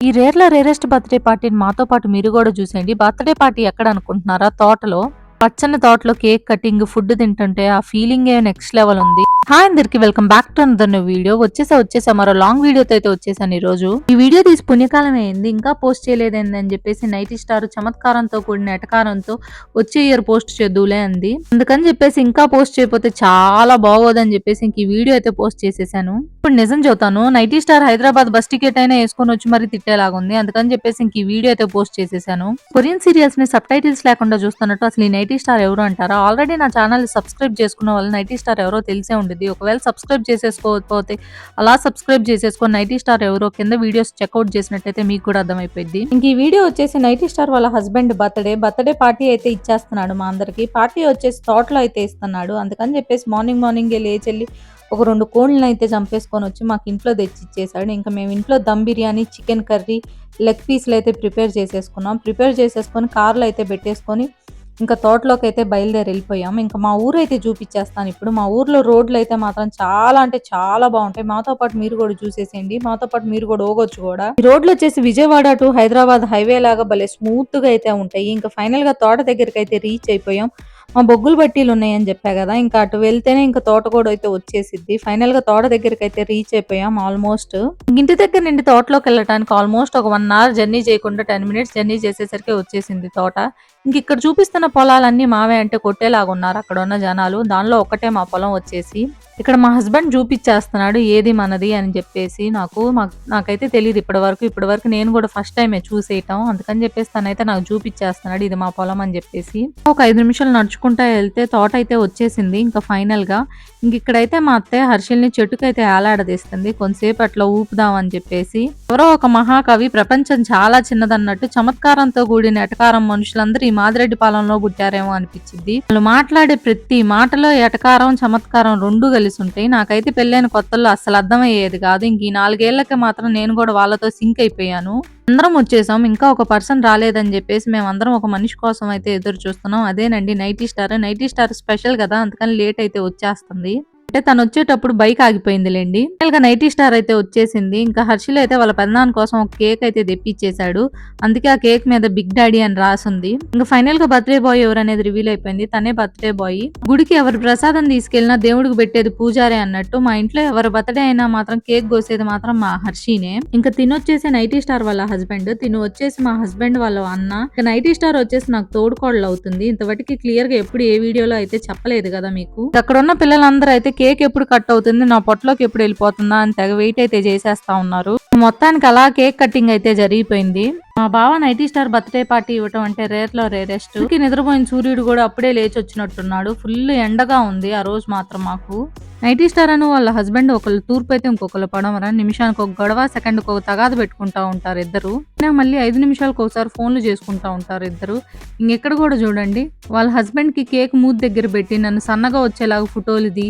ఈ రేర్ల rarest birthday పార్టీని మాతో పాటు మీరు కూడా చూసేయండి. బర్త్‌డే పార్టీ ఎక్కడ అనుకుంటున్నారా? తోటలో. పచ్చని తోటలో కేక్ కటింగ్, ఫుడ్ తింటుంటే ఆ ఫీలింగే నెక్స్ట్ లెవెల్ ఉంది. హాయ్ అందరికి welcome back to another new video. వచ్చేసా వచ్చేసా మరో లాంగ్ వీడియోతో అయితే వచ్చేసాను ఈ రోజు ఈ వీడియో తీసి పుణ్యకాలం అయింది. ఇంకా పోస్ట్ చేయలేదేంది అని చెప్పేసి నైటీ స్టార్ చమత్కారంతో కూడిన ఎటకారంతో వచ్చే ఇయర్ పోస్ట్ చేద్దులే అంది. అందుకని చెప్పేసి ఇంకా పోస్ట్ చేయకపోతే చాలా బాగోదని చెప్పేసి ఇంక ఈ వీడియో అయితే పోస్ట్ చేసేసాను. ఇప్పుడు నిజం చూతాను nighty star Hyderabad bus ticket అయినా వేసుకొని వచ్చి మరి తిట్టేలాగుంది. అందుకని చెప్పేసి ఇంక ఈ వీడియో అయితే పోస్ట్ చేసేసాను. కొరియన్ సీరియల్స్ని సబ్ టైటిల్స్ లేకుండా చూస్తున్నట్టు అసలు ఈ నైట్ నైటీ స్టార్ ఎవరు అంటారా? ఆల్రెడీ నా ఛానల్ సబ్స్క్రైబ్ చేసుకున్న వాళ్ళు నైటీ స్టార్ ఎవరో తెలిసే ఉంటుంది ఒకవేళ సబ్స్క్రైబ్ చేసేసుకోకపోతే అలా సబ్స్క్రైబ్ చేసేసుకొని నైటీ స్టార్ ఎవరో కింద వీడియోస్ చెక్అవుట్ చేసినట్టయితే మీకు కూడా అర్థమైపోయింది. ఇంక ఈ వీడియో వచ్చేసి నైటీ స్టార్ వాళ్ళ హస్బెండ్ బర్త్డే బర్త్డే పార్టీ అయితే ఇచ్చేస్తున్నాడు మా అందరికి. పార్టీ వచ్చేసి తోటలో అయితే ఇస్తున్నాడు. అందుకని చెప్పేసి మార్నింగ్ మార్నింగ్ లేచెల్లి ఒక రెండు కోళ్ళని అయితే చంపేసుకొని వచ్చి మాకు ఇంట్లో తెచ్చి ఇచ్చేసాడు ఇంకా మేము ఇంట్లో dum biryani chicken curry leg పీస్లు అయితే ప్రిపేర్ చేసేసుకున్నాం. ప్రిపేర్ చేసేసుకొని కార్లో అయితే పెట్టేసుకొని ఇంకా తోటలోకి అయితే బయలుదేరి వెళ్ళిపోయాం ఇంకా మా ఊరు అయితే చూపించేస్తాను ఇప్పుడు. మా ఊర్లో రోడ్లు అయితే మాత్రం చాలా అంటే చాలా బాగుంటాయి. మాతో పాటు మీరు కూడా చూసేసేయండి. మాతో పాటు మీరు కూడా ఓగొచ్చు కూడా. ఈ రోడ్లు వచ్చేసి విజయవాడ టు హైదరాబాద్ హైవే లాగా భలే స్మూత్గా అయితే ఉంటాయి. ఇంకా ఫైనల్గా తోట దగ్గరికి అయితే రీచ్ అయిపోయాం. మా బొగ్గులు బట్టీలు ఉన్నాయని చెప్పా కదా ఇంకా అటు వెళ్తేనే ఇంకా తోట కూడా అయితే వచ్చేసిద్ది. ఫైనల్గా తోట దగ్గరికి అయితే రీచ్ అయిపోయాం ఆల్మోస్ట్. ఇంటి దగ్గర నుండి తోటలోకి వెళ్ళడానికి ఆల్మోస్ట్ ఒక వన్ అవర్ జర్నీ చేయకుండా టెన్ మినిట్స్ జర్నీ చేసేసరికి వచ్చేసింది తోట. ఇంక ఇక్కడ చూపిస్తున్న పొలాలన్నీ మావే అంటే కొట్టేలాగా ఉన్నారు అక్కడ ఉన్న జనాలు. దానిలో ఒకటే మా పొలం వచ్చేసి ఇక్కడ మా హస్బెండ్ చూపించేస్తున్నాడు ఏది మనది అని చెప్పేసి నాకు మాకు నాకైతే తెలియదు ఇప్పటి వరకు ఇప్పటి వరకు నేను కూడా ఫస్ట్ టైమే చూసేయటం. అందుకని చెప్పేసి తనైతే నాకు చూపించేస్తున్నాడు ఇది మా పొలం అని చెప్పేసి. ఒక ఐదు నిమిషాలు నడుచుకుంటా వెళ్తే తోట అయితే వచ్చేసింది. ఇంకా ఫైనల్గా ఇంక ఇక్కడైతే మా అత్తయ్య హర్షల్ని చెట్టుకైతే ఏలాడదీస్తుంది. కొంతసేపు అట్లా ఊపుదామని చెప్పేసి. ఎవరో ఒక మహాకవి ప్రపంచం చాలా చిన్నదన్నట్టు చమత్కారంతో కూడిన ఎటకారం మనుషులందరూ ఈ మాదిరెడ్డి పాలనలో పుట్టారేమో అనిపించింది. వాళ్ళు మాట్లాడే ప్రతి మాటలో ఎటకారం చమత్కారం రెండు కలిసి ఉంటాయి నాకైతే పెళ్ళైన కొత్తల్లో అసలు అర్థమయ్యేది కాదు. ఇంక ఈ నాలుగేళ్ళకి మాత్రం నేను కూడా వాళ్ళతో సింక్ అయిపోయాను. అందరం వచ్చేసాం. ఇంకా ఒక పర్సన్ రాలేదని చెప్పేసి మేము అందరం ఒక మనిషి కోసం అయితే ఎదురు చూస్తున్నాం అదేనండి nighty star. Nighty star special కదా అందుకని లేట్ అయితే వచ్చేస్తుంది. అంటే తను వచ్చేటప్పుడు బైక్ ఆగిపోయింది లేండి గా నైటీ స్టార్ అయితే వచ్చేసింది. ఇంకా హర్షిల్ అయితే వాళ్ళ పెదనాన్న కోసం ఒక కేక్ అయితే తెప్పించేశాడు. అందుకే ఆ కేక్ మీద బిగ్ డాడీ అని రాసుంది. ఇంకా ఫైనల్గా బర్త్డే బాయ్ ఎవరు అనేది రివీల్ అయిపోయింది. తనే బర్త్డే బాయ్. గుడికి ఎవరి ప్రసాదం తీసుకెళ్ళినా దేవుడికి పెట్టేది పూజారే అన్నట్టు మా ఇంట్లో ఎవరు బర్త్డే అయినా మాత్రం కేక్ కోసేది మాత్రం మా హర్షినే. ఇంకా తినొచ్చేసి నైటీ స్టార్ వాళ్ళ హస్బెండ్ తిను వచ్చేసి మా హస్బెండ్ వాళ్ళ అన్న. ఇక నైటీ స్టార్ వచ్చేసి నాకు తోడుకోడలు అవుతుంది ఇంతవరకు క్లియర్గా ఎప్పుడు ఏ వీడియోలో అయితే చెప్పలేదు కదా మీకు. అక్కడ ఉన్న పిల్లలందరూ అయితే కేక్ ఎప్పుడు కట్ అవుతుంది నా పొట్టలోకి ఎప్పుడు వెళ్ళిపోతుందా అని తెగ వెయిట్ అయితే చేసేస్తా ఉన్నారు. మొత్తానికి అలా కేక్ కటింగ్ అయితే జరిగిపోయింది. మా బావ నైటీ స్టార్ బర్త్డే పార్టీ ఇవ్వటం అంటే రేర్లో రేరెస్ట్. నిద్రపోయిన సూర్యుడు కూడా అప్పుడే లేచి వచ్చినట్టున్నాడు ఫుల్ ఎండగా ఉంది ఆ రోజు మాత్రం మాకు. నైటీ స్టార్ అని వాళ్ళ హస్బెండ్ ఒకళ్ళు తూర్పు అయితే ఇంకొకరు పడమర నిమిషానికి ఒక గొడవ సెకండ్ ఒక తగాదు పెట్టుకుంటా ఉంటారు ఇద్దరు. మళ్ళీ ఐదు నిమిషాలకు ఒకసారి ఫోన్లు చేసుకుంటా ఉంటారు ఇద్దరు. ఇంకెక్కడ కూడా చూడండి. వాళ్ళ హస్బెండ్కి కేక్ మూతి దగ్గర పెట్టి నన్ను సన్నగా వచ్చేలాగా ఫోటోలుది.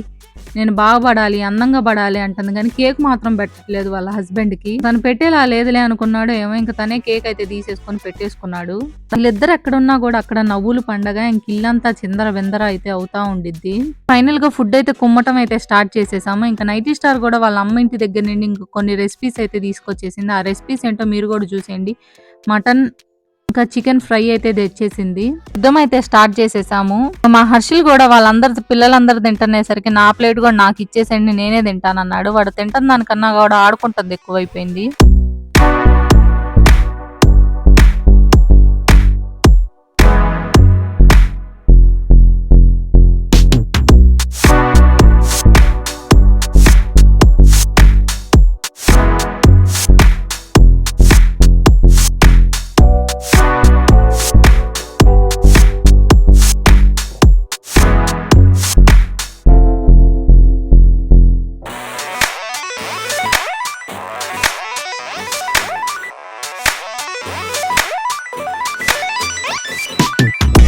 నేను బాగుపడాలి అందంగా పడాలి అంటుంది కానీ కేక్ మాత్రం పెట్టట్లేదు వాళ్ళ హస్బెండ్కి తను పెట్టేలా లేదులే అనుకున్నాడు. ఏమో ఇంకా తనే కేక్ అయితే తీసేసుకొని పెట్టేసుకున్నాడు. వీళ్ళిద్దరు ఎక్కడున్నా కూడా అక్కడ నవ్వులు పండగ ఇంక ఇల్లంతా చిందర విందర అయితే అవుతా ఉండిద్ది. ఫైనల్గా ఫుడ్ అయితే కుమ్మటం అయితే స్టార్ట్ చేసేసాము. ఇంకా నైటీ స్టార్ కూడా వాళ్ళ అమ్మ ఇంటి దగ్గర నుండి ఇంక కొన్ని రెసిపీస్ అయితే తీసుకొచ్చేసింది. ఆ రెసిపీస్ ఏంటో మీరు కూడా చూసేయండి. మటన్ ఇంకా చికెన్ ఫ్రై అయితే తెచ్చేసింది. యుద్ధం అయితే స్టార్ట్ చేసేసాము. మా హర్షిల్ కూడా వాళ్ళందరి పిల్లలందరూ తింటనేసరికి నా ప్లేట్ కూడా నాకు ఇచ్చేసండి నేనే తింటానన్నాడు. వాడు తింటాను దానికన్నా కూడా ఆడుకుంటుంది ఎక్కువైపోయింది.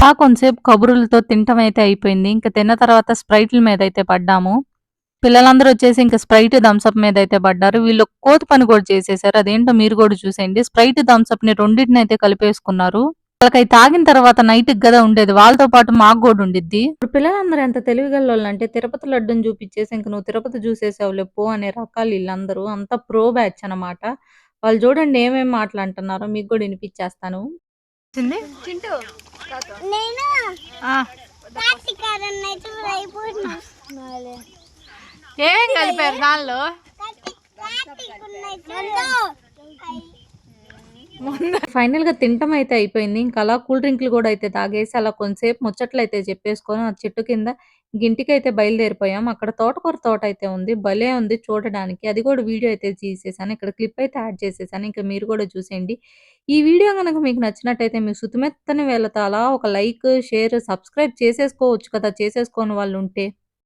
ఆ కొంతసేపు కబుర్లతో తింటం అయితే అయిపోయింది. ఇంకా తిన్న తర్వాత స్ప్రైట్ల మీద అయితే పడ్డాము. పిల్లలందరూ వచ్చేసి ఇంకా స్ప్రైట్ థమ్స్అప్ మీద అయితే పడ్డారు. వీళ్ళు కోతి పని కూడా చేసేసారు. అదేంటో మీరు కూడా చూసేయండి. స్ప్రైట్ థమ్స్అప్ని రెండింటిని అయితే కలిపేసుకున్నారు. వాళ్ళకి తాగిన తర్వాత నైట్ కదా ఉండేది. వాళ్ళతో పాటు మాకు కూడా ఉండిద్ది. ఇప్పుడు పిల్లలందరూ ఎంత తెలివిగల్లోళ్ళు అంటే తిరుపతి లడ్డుని చూపించేసి ఇంక నువ్వు తిరుపతి చూసేసావు పో అనే రకాలు వీళ్ళందరూ. అంత ప్రో బ్యాచ్ అనమాట వాళ్ళు చూడండి ఏమేమి మాటలు అంటున్నారో మీకు కూడా వినిపించేస్తాను. నేను? ఏం కలిపారు దానిలో? ఫైనల్గా తింటం అయితే అయిపోయింది. ఇంకా అలా కూల్ డ్రింక్లు కూడా అయితే తాగేసి అలా కొంతసేపు ముచ్చట్లు అయితే చెప్పేసుకొని ఆ చెట్టు కింద ఇంటికైతే అయితే బయలుదేరిపోయాం. అక్కడ తోటకూర తోట అయితే ఉంది. భలే ఉంది చూడడానికి. అది కూడా వీడియో అయితే తీసేసాను. ఇక్కడ క్లిప్ అయితే యాడ్ చేసేసాను. ఇంకా మీరు కూడా చూసేయండి. ఈ వీడియో కనుక మీకు నచ్చినట్టయితే మీ సుతిమెత్తని వేళతో అలా ఒక లైక్ షేర్ సబ్స్క్రైబ్ చేసేసుకోవచ్చు కదా. చేసేసుకోని వాళ్ళు ఉంటే.